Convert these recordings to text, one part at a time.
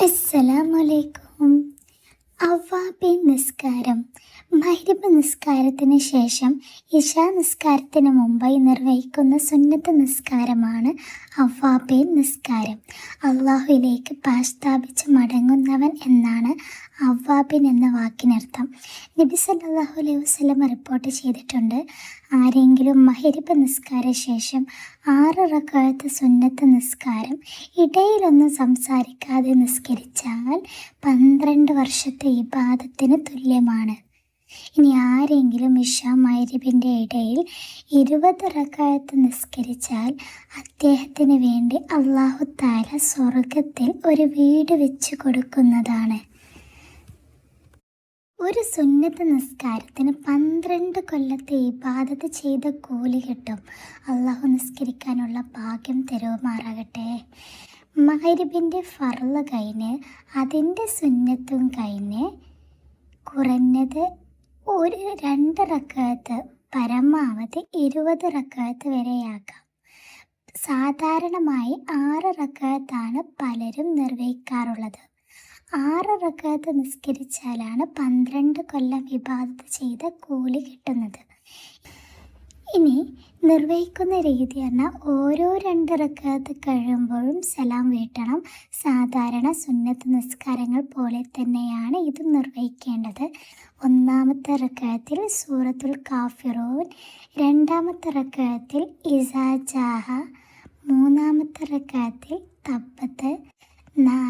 അസ്സലാമലൈക്കും. അവാബി നിസ്കാരം. മഹരിബ് നിസ്കാരത്തിന് ശേഷം ഇഷാ നിസ്കാരത്തിന് മുമ്പായി നിർവഹിക്കുന്ന സുന്നത്ത് നിസ്കാരമാണ് അവാബി നിസ്കാരം. അള്ളാഹുവിലേക്ക് പാസ്താപിച്ച് മടങ്ങുന്നവൻ എന്നാണ് അവ്വാബിൻ എന്ന വാക്കിനർത്ഥം. നബി സല്ലാഹു അലൈഹി വസ്ലം റിപ്പോർട്ട് ചെയ്തിട്ടുണ്ട്. ആരെങ്കിലും മഹരിബ് നിസ്കാര ശേഷം ആറ് റക്കാഴത്ത് സുന്നത്ത് നിസ്കാരം ഇടയിലൊന്നും സംസാരിക്കാതെ നിസ്കരിച്ചാൽ പന്ത്രണ്ട് വർഷത്തെ ഇബാദത്തിന് തുല്യമാണ്. ഇനി ആരെങ്കിലും ഇഷ മൈരിബിന്റെ ഇടയിൽ ഇരുപത് റക്കായത്ത് നിസ്കരിച്ചാൽ അദ്ദേഹത്തിന് വേണ്ടി അള്ളാഹു താല സ്വർഗത്തിൽ ഒരു വീട് വെച്ച് കൊടുക്കുന്നതാണ്. ഒരു സുന്നത്ത് നിസ്കാരത്തിന് പന്ത്രണ്ട് കൊല്ലത്തെ ഇബാദത്ത് ചെയ്ത കൂലി കിട്ടും. അള്ളാഹു നിസ്കരിക്കാനുള്ള ഭാഗ്യം തരുമാറാകട്ടെ മഹരിബിന്റെ ഫർൾ കഴിഞ്ഞ് അതിന്റെ സുന്നത്തും കഴിഞ്ഞ് കുറഞ്ഞത് ഒരു രണ്ട് റക്കാത്ത് പരമാവധി ഇരുപത് റക്കാത്ത് വരെയാക്കാം സാധാരണമായി ആറ് റക്കാത്താണ് പലരും നിർവഹിക്കാറുള്ളത്. ആറ് റക്കാത്ത് നിസ്കരിച്ചാലാണ് പന്ത്രണ്ട് കൊല്ലം വിവാദത്ത് ചെയ്ത കൂലി കിട്ടുന്നത്. ഇനി നിർവഹിക്കുന്ന രീതി പറഞ്ഞാൽ ഓരോ രണ്ട് റക്കാത്ത് കഴിയുമ്പോഴും സലാം വീട്ടണം. സാധാരണ സുന്നത്ത് നിസ്കാരങ്ങൾ പോലെ തന്നെയാണ് ഇത് നിർവഹിക്കേണ്ടത്. ഒന്നാമത്തെ റക്കാത്തിൽ സൂറത്തുൽ കാഫിറൂൻ രണ്ടാമത്തെ റക്കാത്തിൽ ഇസാജാഹ മൂന്നാമത്തെ റക്കാത്തിൽ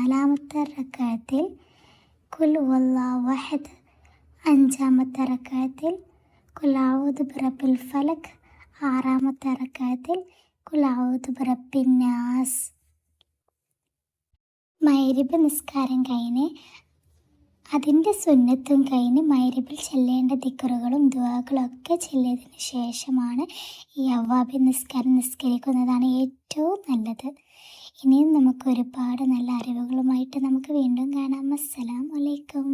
നാലാമത്തെ റക്കായത്തിൽ കുൽ വഹദ്. അഞ്ചാമത്തെ റക്കായത്തിൽ കുലാവുദ് ബിറബിൽ ഫലക്. ആറാമത്തെ റക്കായത്തിൽ കുലാവുദ് ബിറബിൻ നാസ്. മൈരിബ് നിസ്കാരം കഴിഞ്ഞ് അതിന്റെ സുന്നത്തും കഴിഞ്ഞ് മൈരിബിൽ ചെല്ലേണ്ട ദിക്കറുകളും ദുവാകളും ഒക്കെ ചെല്ലിയതിന് ശേഷമാണ് ഈ അവ്വാബി നിസ്കാരം നിസ്കരിക്കുന്നതാണ് ഏറ്റവും നല്ലത്. ഇനിയും നമുക്ക് ഒരുപാട് നല്ല അറിവുകളുമായിട്ട് നമുക്ക് വീണ്ടും കാണാം. അസ്സലാമലൈക്കും